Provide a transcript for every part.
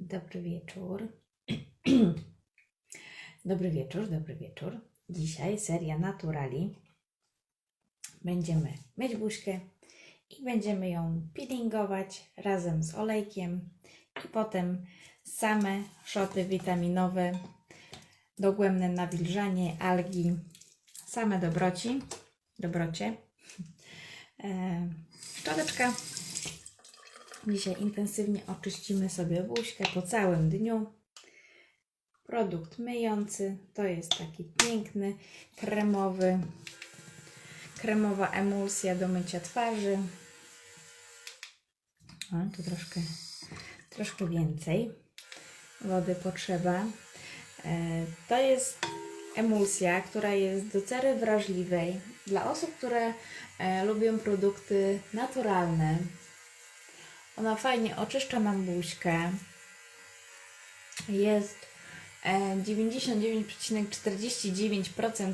Dobry wieczór. dobry wieczór, dobry wieczór. Dzisiaj seria Naturali. Będziemy myć buźkę i będziemy ją peelingować razem z olejkiem i potem same szoty witaminowe, dogłębne nawilżanie, algi, same dobroci, dobrocie. E, szczoteczka Dzisiaj intensywnie oczyścimy sobie buźkę po całym dniu. Produkt myjący to jest taki piękny, kremowy, kremowa emulsja do mycia twarzy. O, tu troszkę, troszkę więcej wody potrzeba. E, To jest emulsja, która jest do cery wrażliwej dla osób, które e, lubią produkty naturalne, ona fajnie oczyszcza nam buźkę. Jest e, 99,49%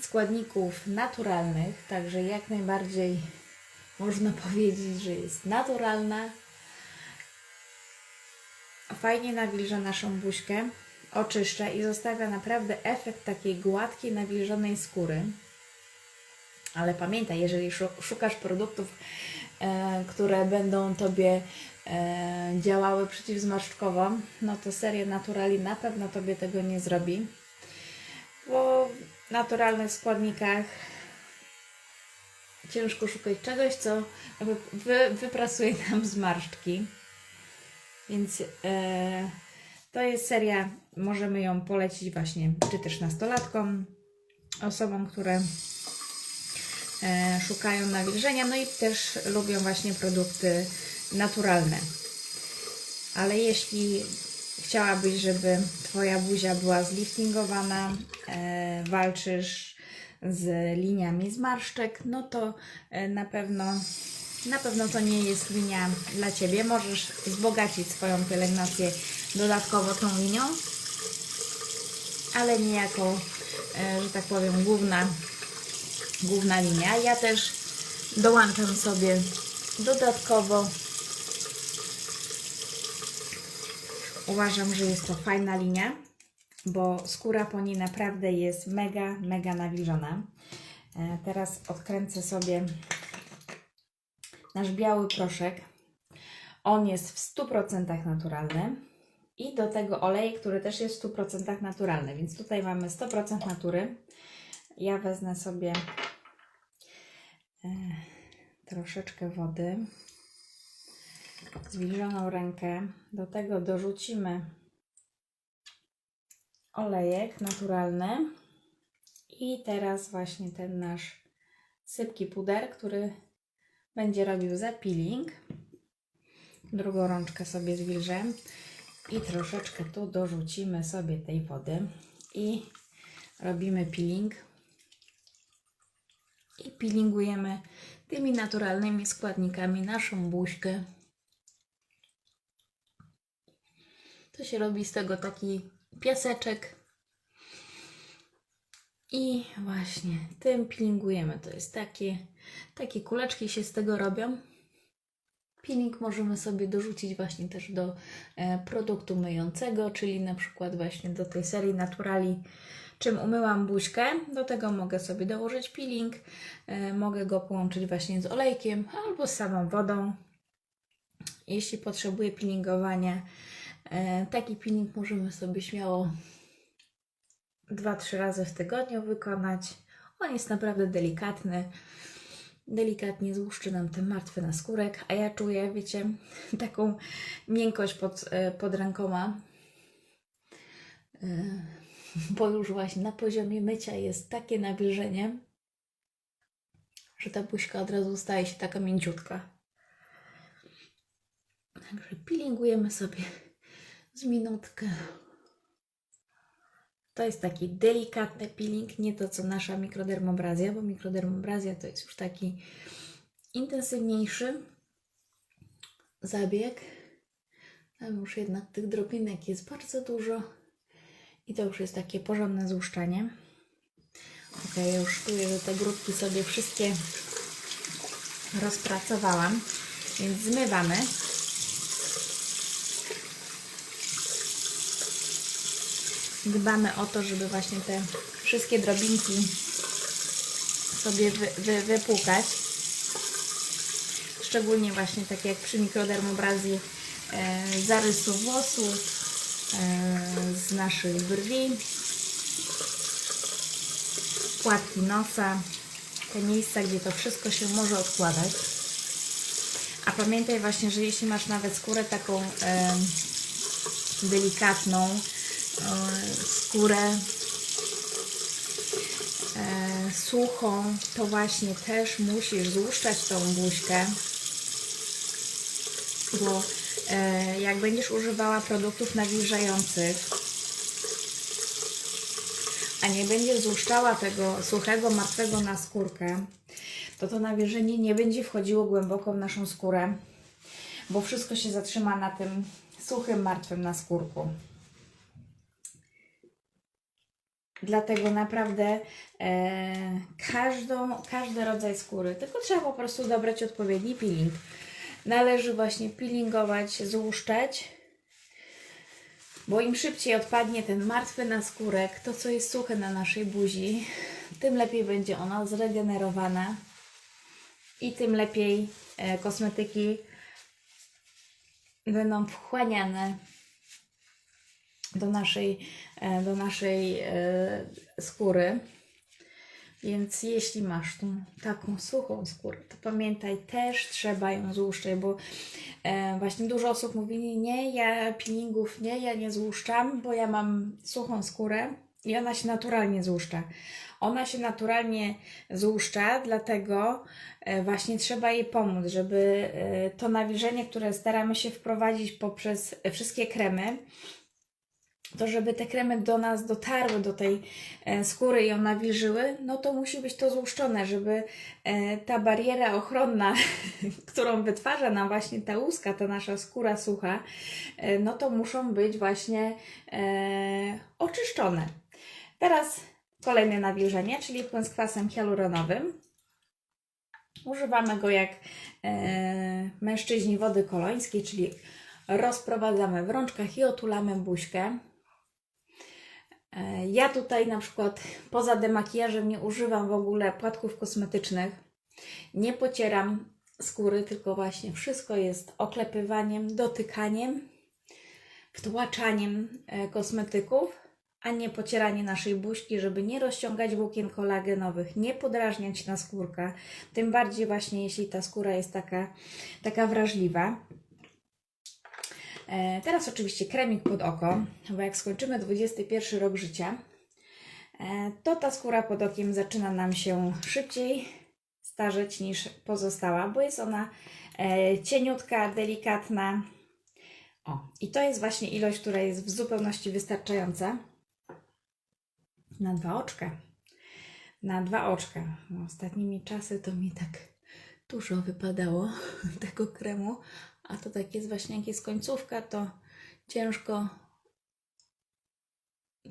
składników naturalnych, także jak najbardziej można powiedzieć, że jest naturalna. Fajnie nawilża naszą buźkę, oczyszcza i zostawia naprawdę efekt takiej gładkiej, nawilżonej skóry. Ale pamiętaj, jeżeli szu- szukasz produktów, e, które będą Tobie e, działały przeciwzmarszczkowo, no to seria Naturali na pewno Tobie tego nie zrobi. Bo w naturalnych składnikach ciężko szukać czegoś, co wy, wy, wyprasuje nam zmarszczki. Więc e, to jest seria, możemy ją polecić właśnie, czy też nastolatkom, osobom, które e, szukają nawilżenia, no i też lubią właśnie produkty naturalne. Ale jeśli chciałabyś, żeby Twoja buzia była zliftingowana, e, walczysz z liniami zmarszczek, no to e, na pewno na pewno to nie jest linia dla Ciebie. Możesz wzbogacić swoją pielęgnację dodatkowo tą linią, ale nie jako, e, że tak powiem, główna główna linia. Ja też dołączam sobie dodatkowo. Uważam, że jest to fajna linia, bo skóra po niej naprawdę jest mega, mega nawilżona. E, Teraz odkręcę sobie nasz biały proszek. On jest w 100% naturalny. I do tego olej, który też jest w 100% naturalny. Więc tutaj mamy 100% natury. Ja wezmę sobie troszeczkę wody, zwilżoną rękę. Do tego dorzucimy olejek naturalny i teraz właśnie ten nasz sypki puder, który będzie robił zapiling. Drugą rączkę sobie zwilżę i troszeczkę tu dorzucimy sobie tej wody i robimy peeling i peelingujemy tymi naturalnymi składnikami naszą buźkę. To się robi z tego taki piaseczek. I właśnie tym peelingujemy. To jest takie, takie kuleczki się z tego robią. Peeling możemy sobie dorzucić właśnie też do e, produktu myjącego, czyli na przykład właśnie do tej serii Naturali czym umyłam buźkę, do tego mogę sobie dołożyć peeling, e, mogę go połączyć właśnie z olejkiem albo z samą wodą. Jeśli potrzebuję peelingowania, e, taki peeling możemy sobie śmiało 2-3 razy w tygodniu wykonać. On jest naprawdę delikatny. Delikatnie złuszczy nam te martwe naskórek, a ja czuję, wiecie, taką miękkość pod, e, pod rękoma. Bo już właśnie na poziomie mycia jest takie nawilżenie, że ta buźka od razu staje się taka mięciutka. Także peelingujemy sobie z minutkę. To jest taki delikatny peeling, nie to co nasza mikrodermobrazja, bo mikrodermobrazja to jest już taki intensywniejszy zabieg. Tam już jednak tych drobinek jest bardzo dużo. I to już jest takie porządne złuszczanie. Ok, już czuję, że te grudki sobie wszystkie rozpracowałam. Więc zmywamy. dbamy o to, żeby właśnie te wszystkie drobinki sobie wy, wy, wypłukać. Szczególnie właśnie takie jak przy mikrodermobrazji e, zarysu włosów, z naszych brwi, płatki nosa, te miejsca, gdzie to wszystko się może odkładać. A pamiętaj właśnie, że jeśli masz nawet skórę taką e, delikatną, e, skórę e, suchą, to właśnie też musisz złuszczać tą buźkę, bo e, jak będziesz używała produktów nawilżających, a nie będziesz złuszczała tego suchego, martwego na skórkę, to to nawilżenie nie będzie wchodziło głęboko w naszą skórę, bo wszystko się zatrzyma na tym suchym, martwym naskórku. Dlatego naprawdę e, każdą, każdy rodzaj skóry, tylko trzeba po prostu dobrać odpowiedni peeling. Należy właśnie peelingować, złuszczać, bo im szybciej odpadnie ten martwy naskórek, to co jest suche na naszej buzi, tym lepiej będzie ona zregenerowana i tym lepiej e, kosmetyki będą wchłaniane do naszej, e, do naszej e, skóry. Więc jeśli masz tą taką suchą skórę, to pamiętaj, też trzeba ją złuszczać, bo e, właśnie dużo osób mówi, nie, ja peelingów nie, ja nie złuszczam, bo ja mam suchą skórę i ona się naturalnie złuszcza. Ona się naturalnie złuszcza, dlatego e, właśnie trzeba jej pomóc, żeby e, to nawilżenie, które staramy się wprowadzić poprzez wszystkie kremy, to żeby te kremy do nas dotarły, do tej e, skóry i ją nawilżyły, no to musi być to złuszczone, żeby e, ta bariera ochronna, którą wytwarza nam właśnie ta łuska, ta nasza skóra sucha, e, no to muszą być właśnie oczyszczone. Teraz kolejne nawilżenie, czyli płyn z kwasem hialuronowym. Używamy go jak mężczyźni wody kolońskiej, czyli rozprowadzamy w rączkach i otulamy buźkę. E, Ja tutaj na przykład poza demakijażem nie używam w ogóle płatków kosmetycznych. Nie pocieram skóry, tylko właśnie wszystko jest oklepywaniem, dotykaniem, wtłaczaniem e, kosmetyków, a nie pocieranie naszej buźki, żeby nie rozciągać włókien kolagenowych, nie podrażniać na skórka, tym bardziej właśnie jeśli ta skóra jest taka, taka wrażliwa. E, Teraz oczywiście kremik pod oko, bo jak skończymy 21 rok życia, e, to ta skóra pod okiem zaczyna nam się szybciej starzeć niż pozostała, bo jest ona e, cieniutka, delikatna. O, i to jest właśnie ilość, która jest w zupełności wystarczająca na dwa oczka. Na dwa oczka. No, ostatnimi czasy to mi tak dużo wypadało tego kremu, a to tak jest właśnie jak jest końcówka, to ciężko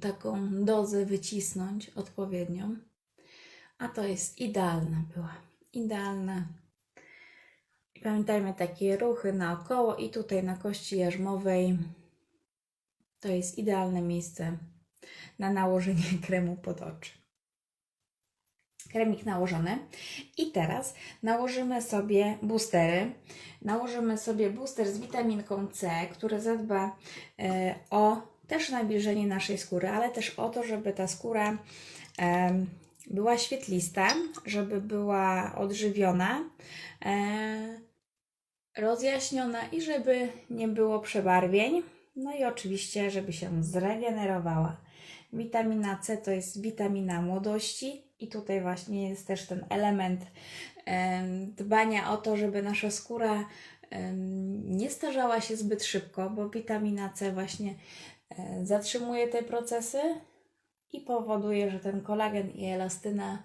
taką dozę wycisnąć odpowiednią. A to jest idealna była. Idealna. I pamiętajmy takie ruchy naokoło i tutaj na kości jarzmowej. To jest idealne miejsce na nałożenie kremu pod oczy. Kremik nałożony. I teraz nałożymy sobie boostery. Nałożymy sobie booster z witaminką C, który zadba e, o też nawilżenie naszej skóry, ale też o to, żeby ta skóra była świetlista, żeby była odżywiona, e, rozjaśniona i żeby nie było przebarwień. No i oczywiście, żeby się zregenerowała. Witamina C to jest witamina młodości i tutaj właśnie jest też ten element em, dbania o to, żeby nasza skóra nie starzała się zbyt szybko, bo witamina C właśnie e, zatrzymuje te procesy i powoduje, że ten kolagen i elastyna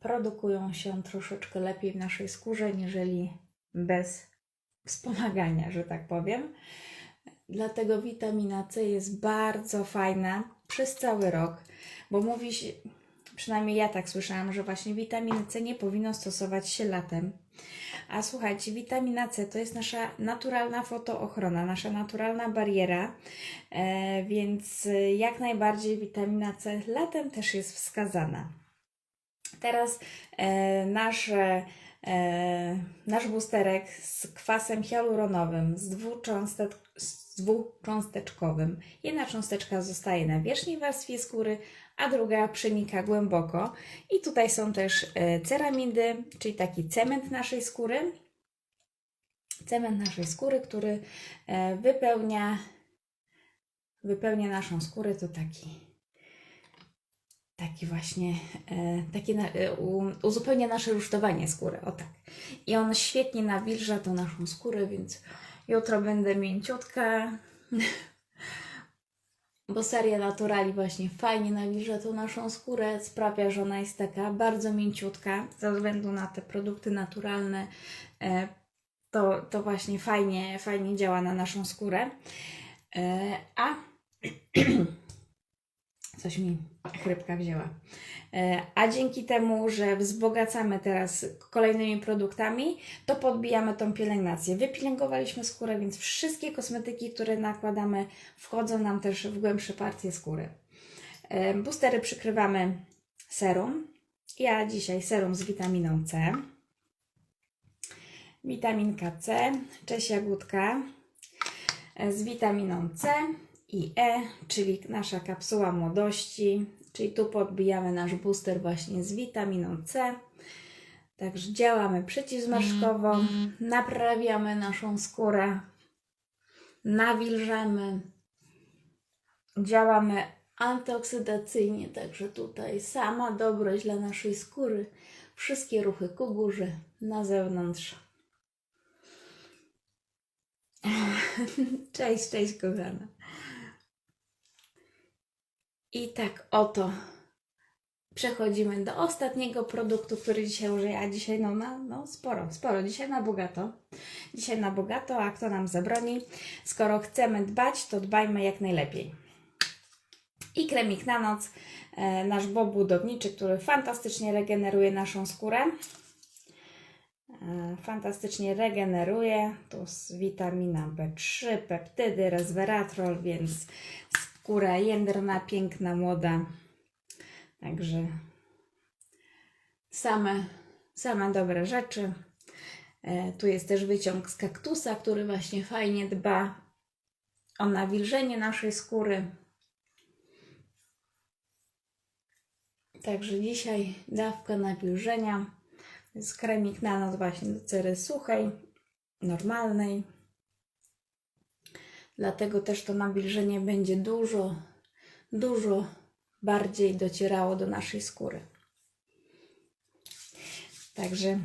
produkują się troszeczkę lepiej w naszej skórze, niżeli bez wspomagania, że tak powiem. Dlatego witamina C jest bardzo fajna przez cały rok, bo mówi się, Przynajmniej ja tak słyszałam, że właśnie witaminy C nie powinno stosować się latem. A słuchajcie, witamina C to jest nasza naturalna fotoochrona, nasza naturalna bariera, e, więc jak najbardziej witamina C latem też jest wskazana. Teraz e, e, nasz boosterek z kwasem hialuronowym, z, dwucząstek, dwucząsteczkowym. Jedna cząsteczka zostaje na wierzchniej warstwie skóry, a druga przenika głęboko. I tutaj są też e, ceramidy, czyli taki cement naszej skóry. Cement naszej skóry, który e, wypełnia, wypełnia naszą skórę, to taki taki właśnie, e, taki na, uzupełnia nasze rusztowanie skóry, o tak. I on świetnie nawilża tą naszą skórę, więc jutro będę mięciutka, bo seria Naturali właśnie fajnie nawilża tą naszą skórę, sprawia, że ona jest taka bardzo mięciutka, ze względu na te produkty naturalne, e, to, to właśnie fajnie, fajnie działa na naszą skórę. E, a coś mi chrypka wzięła. E, A dzięki temu, że wzbogacamy teraz kolejnymi produktami, to podbijamy tą pielęgnację. Wypielęgowaliśmy skórę, więc wszystkie kosmetyki, które nakładamy, wchodzą nam też w głębsze partie skóry. E, Boostery przykrywamy serum. Ja dzisiaj serum z witaminą C. Witaminka C, cześć jagódka, e, z witaminą C i E, czyli nasza kapsuła młodości, czyli tu podbijamy nasz booster właśnie z witaminą C. Także działamy przeciwzmarszczkowo, naprawiamy naszą skórę, nawilżamy, działamy antyoksydacyjnie, także tutaj sama dobrość dla naszej skóry, wszystkie ruchy ku górze, na zewnątrz. Cześć, cześć kochana. I tak oto przechodzimy do ostatniego produktu, który dzisiaj użyję, a dzisiaj no, na, no sporo, sporo, dzisiaj na bogato. Dzisiaj na bogato, a kto nam zabroni? Skoro chcemy dbać, to dbajmy jak najlepiej. I kremik na noc, e, nasz bob budowniczy, który fantastycznie regeneruje naszą skórę. E, fantastycznie regeneruje. Tu jest witamina B3, peptydy, resveratrol, więc skóra jędrna, piękna, młoda. Także same, same dobre rzeczy. E, tu jest też wyciąg z kaktusa, który właśnie fajnie dba o nawilżenie naszej skóry. Także dzisiaj dawka nawilżenia. To jest kremik na noc właśnie do cery suchej, normalnej. Dlatego też to nawilżenie będzie dużo, dużo bardziej docierało do naszej skóry. Także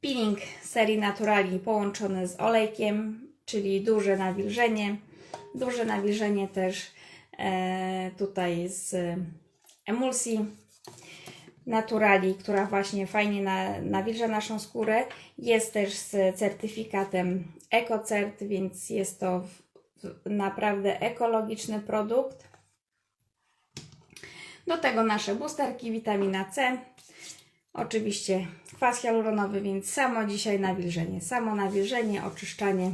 peeling serii Naturali połączony z olejkiem, czyli duże nawilżenie. Duże nawilżenie też e, tutaj z emulsji Naturali, która właśnie fajnie na, nawilża naszą skórę. Jest też z certyfikatem EcoCert, więc jest to w, w, naprawdę ekologiczny produkt. Do tego nasze boosterki, witamina C. Oczywiście kwas hialuronowy, więc samo dzisiaj nawilżenie. Samo nawilżenie, oczyszczanie.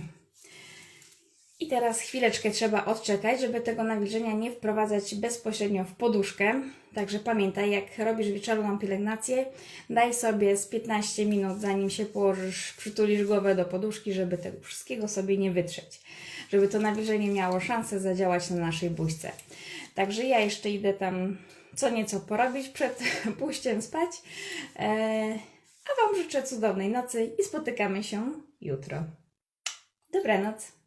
I teraz chwileczkę trzeba odczekać, żeby tego nawilżenia nie wprowadzać bezpośrednio w poduszkę. Także pamiętaj, jak robisz wieczorową pielęgnację, daj sobie z 15 minut, zanim się położysz, przytulisz głowę do poduszki, żeby tego wszystkiego sobie nie wytrzeć. Żeby to nawilżenie miało szansę zadziałać na naszej buźce. Także ja jeszcze idę tam co nieco porobić przed pójściem spać. Eee, a Wam życzę cudownej nocy i spotykamy się jutro. Dobranoc.